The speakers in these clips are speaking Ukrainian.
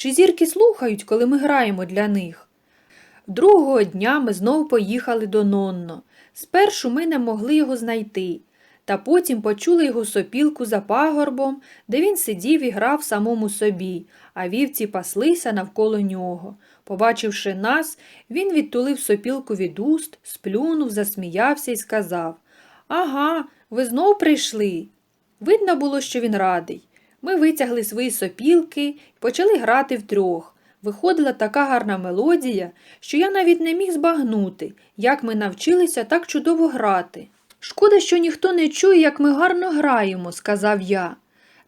Чи зірки слухають, коли ми граємо для них? Другого дня ми знов поїхали до Нонно. Спершу ми не могли його знайти, та потім почули його сопілку за пагорбом, де він сидів і грав самому собі, а вівці паслися навколо нього. Побачивши нас, він відтулив сопілку від уст, сплюнув, засміявся і сказав Ага, ви знов прийшли. Видно було, що він радий. Ми витягли свої сопілки і почали грати втрьох. Виходила така гарна мелодія, що я навіть не міг збагнути, як ми навчилися так чудово грати. Шкода, що ніхто не чує, як ми гарно граємо, сказав я.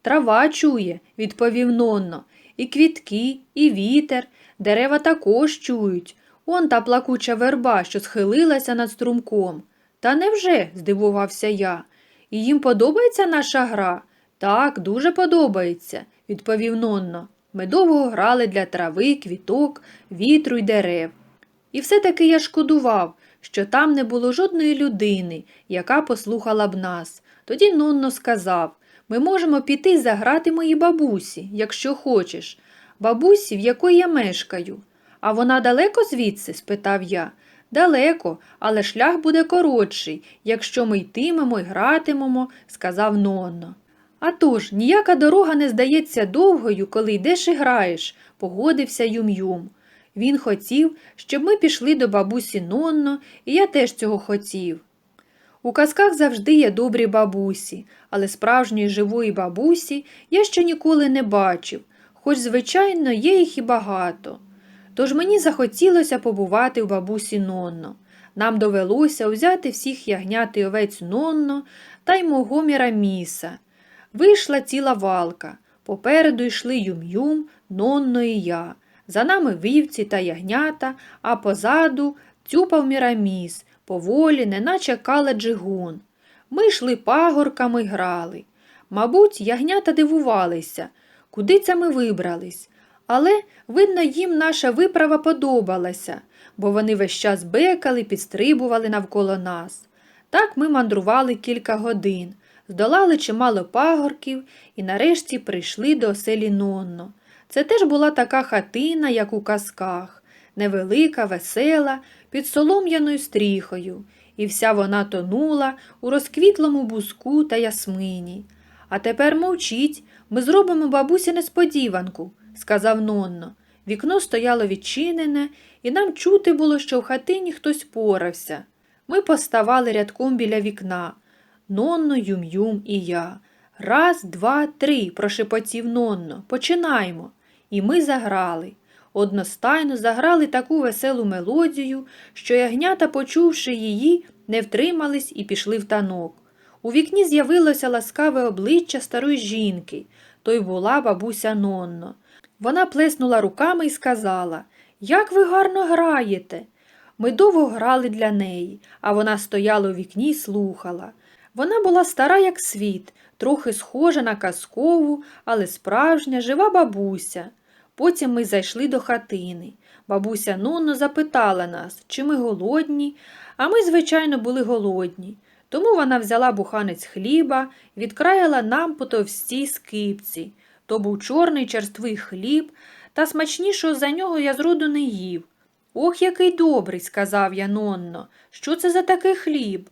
Трава чує, відповів Нонно, і квітки, і вітер, дерева також чують. Он та плакуча верба, що схилилася над струмком. Та невже? здивувався я. І їм подобається наша гра? Так, дуже подобається, відповів Нонно. Ми довго грали для трави, квіток, вітру й дерев. І все-таки я шкодував, що там не було жодної людини, яка послухала б нас. Тоді Нонно сказав ми можемо піти заграти моїй бабусі, якщо хочеш. Бабусі, в якої я мешкаю. А вона далеко звідси? спитав я. Далеко, але шлях буде коротший, якщо ми йтимемо й гратимемо, сказав Нонно. А тож, ніяка дорога не здається довгою, коли йдеш і граєш, погодився Юм-Юм. Він хотів, щоб ми пішли до бабусі Нонно, і я теж цього хотів. У казках завжди є добрі бабусі, але справжньої живої бабусі я ще ніколи не бачив, хоч, звичайно, є їх і багато. Тож мені захотілося побувати у бабусі Нонно. Нам довелося взяти всіх ягнят і овець Нонно та й мого Міраміса. Вийшла ціла валка. Попереду йшли Юм-Юм, Нонно і я. За нами вівці та ягнята, а позаду цюпав Міраміс, поволі, неначе кала джигун. Ми йшли пагорками й грали. Мабуть, ягнята дивувалися, куди це ми вибрались. Але, видно, їм наша виправа подобалася, бо вони весь час бекали, підстрибували навколо нас. Так ми мандрували кілька годин, здолали чимало пагорків і нарешті прийшли до оселі Нонно. Це теж була така хатина, як у казках, невелика, весела, під солом'яною стріхою, і вся вона тонула у розквітлому буску та ясмині. А тепер мовчіть, ми зробимо бабусі несподіванку, сказав Нонно. Вікно стояло відчинене, і нам чути було, що в хатині хтось порався. Ми поставали рядком біля вікна. Нонно, Юм-Юм і я. Раз, два, три, прошепотів Нонно. Починаємо. І ми заграли. Одностайно заграли таку веселу мелодію, що ягнята, почувши її, не втримались і пішли в танок. У вікні з'явилося ласкаве обличчя старої жінки, то й була бабуся Нонно. Вона плеснула руками і сказала Як ви гарно граєте. Ми довго грали для неї, а вона стояла у вікні й слухала. Вона була стара, як світ, трохи схожа на казкову, але справжня, жива бабуся. Потім ми зайшли до хатини. Бабуся Нонно запитала нас, чи ми голодні, а ми, звичайно, були голодні. Тому вона взяла буханець хліба, відкраїла нам по товстій скипці. То був чорний черствий хліб, та смачнішого за нього я зроду не їв. Ох, який добрий, сказав я Нонно. Що це за такий хліб?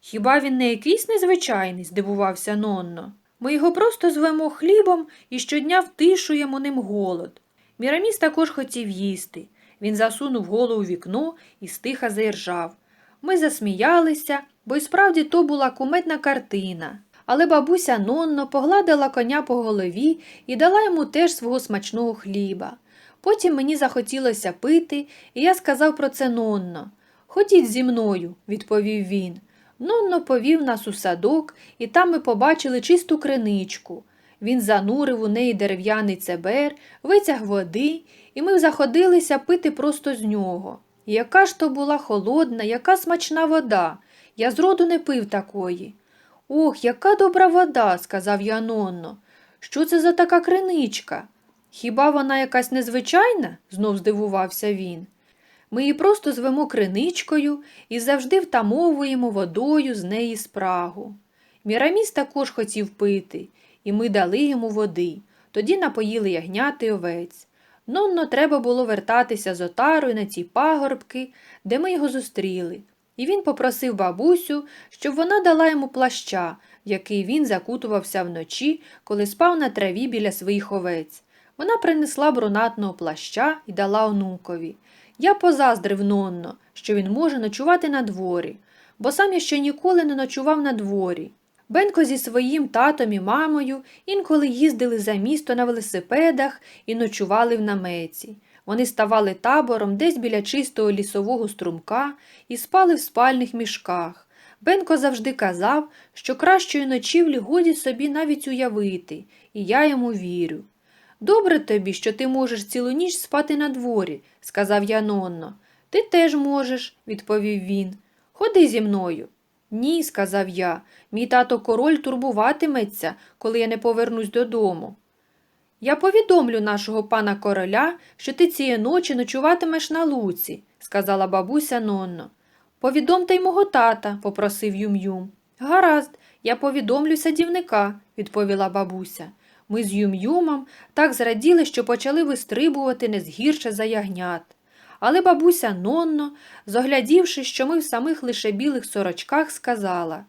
Хіба він не якийсь незвичайний? здивувався Нонно. Ми його просто звемо хлібом і щодня втишуємо ним голод. Міраміс також хотів їсти. Він засунув голову вікно і стиха заіржав. Ми засміялися, бо й справді то була кумедна картина. Але бабуся Нонно погладила коня по голові і дала йому теж свого смачного хліба. Потім мені захотілося пити, і я сказав про це Нонно. Ходіть зі мною, відповів він. Нонно повів нас у садок, і там ми побачили чисту криничку. Він занурив у неї дерев'яний цебер, витяг води, і ми заходилися пити просто з нього. Яка ж то була холодна, яка смачна вода. Я зроду не пив такої. Ох, яка добра вода, сказав я Нонно. Що це за така криничка? Хіба вона якась незвичайна? знов здивувався він. Ми її просто звемо криничкою і завжди втамовуємо водою з неї спрагу. Міраміс також хотів пити, і ми дали йому води. Тоді напоїли ягняти овець. Нонно треба було вертатися з отарою на ці пагорбки, де ми його зустріли, і він попросив бабусю, щоб вона дала йому плаща, який він закутувався вночі, коли спав на траві біля своїх овець. Вона принесла брунатного плаща і дала онукові. Я позаздрив Нонно, що він може ночувати на дворі, бо сам я ще ніколи не ночував на дворі. Бенко зі своїм татом і мамою інколи їздили за місто на велосипедах і ночували в наметі. Вони ставали табором десь біля чистого лісового струмка і спали в спальних мішках. Бенко завжди казав, що кращої ночівлі годі собі навіть уявити, і я йому вірю. Добре тобі, що ти можеш цілу ніч спати на дворі, сказав я Нонно. Ти теж можеш, відповів він. Ходи зі мною. Ні, сказав я, мій тато король турбуватиметься, коли я не повернусь додому. Я повідомлю нашого пана короля, що ти цієї ночі ночуватимеш на луці, сказала бабуся Нонно. Повідомте й мого тата, попросив Юм-Юм. Гаразд, я повідомлю садівника, відповіла бабуся. Ми з Юм-Юмом так зраділи, що почали вистрибувати не згірше за ягнят. Але бабуся Нонно, зоглядівши, що ми в самих лише білих сорочках, сказала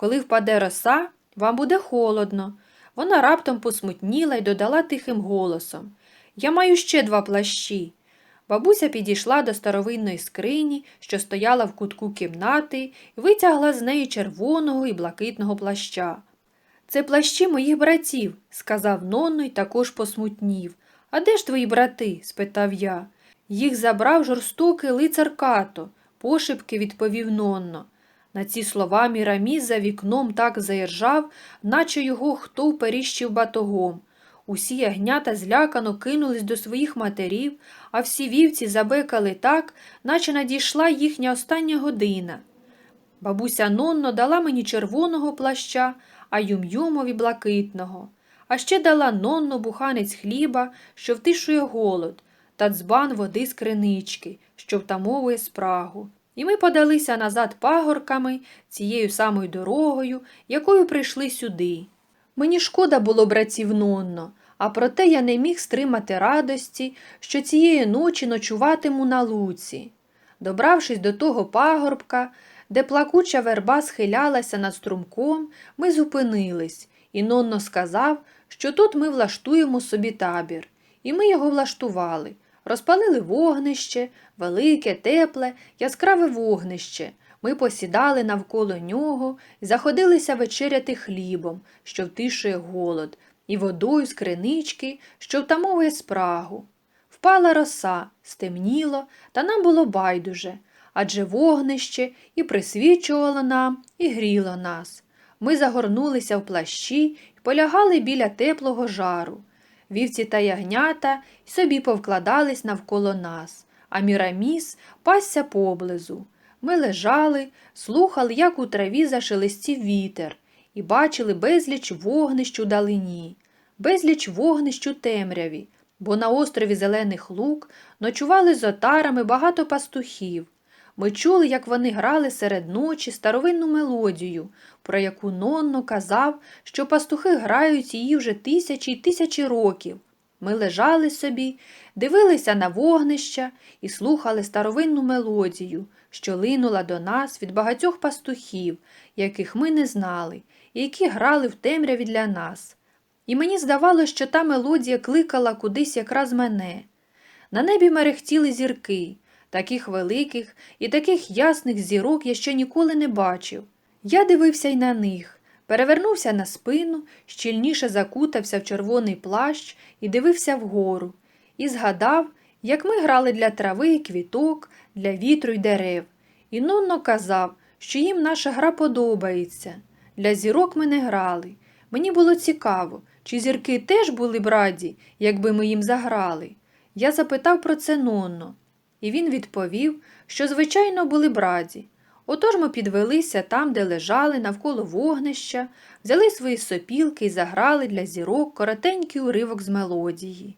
коли впаде роса, вам буде холодно. Вона раптом посмутніла і додала тихим голосом Я маю ще два плащі. Бабуся підійшла до старовинної скрині, що стояла в кутку кімнати, і витягла з неї червоного і блакитного плаща. Це плащі моїх братів, сказав Нонно й також посмутнів. А де ж твої брати? спитав я. Їх забрав жорстокий лицар Като, пошепки відповів Нонно. На ці слова Міраміс за вікном так заіржав, наче його хто вперіщив батогом. Усі ягнята злякано кинулись до своїх матерів, а всі вівці забекали так, наче надійшла їхня остання година. Бабуся Нонно дала мені червоного плаща, а Юм-Юмові блакитного, а ще дала Нонно буханець хліба, що втишує голод, та дзбан води з кринички, що втамовує спрагу. І ми подалися назад пагорками цією самою дорогою, якою прийшли сюди. Мені шкода було братів Нонно, а проте я не міг стримати радості, що цієї ночі ночуватиму на луці. Добравшись до того пагорбка, де плакуча верба схилялася над струмком, ми зупинились, і Нонно сказав, що тут ми влаштуємо собі табір. І ми його влаштували. Розпалили вогнище, велике, тепле, яскраве вогнище. Ми посідали навколо нього і заходилися вечеряти хлібом, що втишує голод, і водою з кринички, що втамовує спрагу. Впала роса, стемніло, та нам було байдуже, адже вогнище і присвічувало нам, і гріло нас. Ми загорнулися в плащі і полягали біля теплого жару. Вівці та ягнята собі повкладались навколо нас, а Міраміс пасся поблизу. Ми лежали, слухали, як у траві зашелестів вітер, і бачили безліч вогнищ у далині, безліч вогнищ у темряві, бо на острові Зелених Лук ночували з отарами багато пастухів. Ми чули, як вони грали серед ночі старовинну мелодію, про яку Нонно казав, що пастухи грають її вже тисячі й тисячі років. Ми лежали собі, дивилися на вогнища і слухали старовинну мелодію, що линула до нас від багатьох пастухів, яких ми не знали, і які грали в темряві для нас. І мені здавалося, що та мелодія кликала кудись якраз мене. На небі мерехтіли зірки, таких великих і таких ясних зірок я ще ніколи не бачив. Я дивився й на них, перевернувся на спину, щільніше закутався в червоний плащ і дивився вгору, і згадав, як ми грали для трави і квіток, для вітру й дерев. І Нонно казав, що їм наша гра подобається. Для зірок ми не грали. Мені було цікаво, чи зірки теж були б раді, якби ми їм заграли. Я запитав про це Нонно, і він відповів, що, звичайно, були б раді. Отож ми підвелися там, де лежали, навколо вогнища, взяли свої сопілки і заграли для зірок коротенький уривок з мелодії.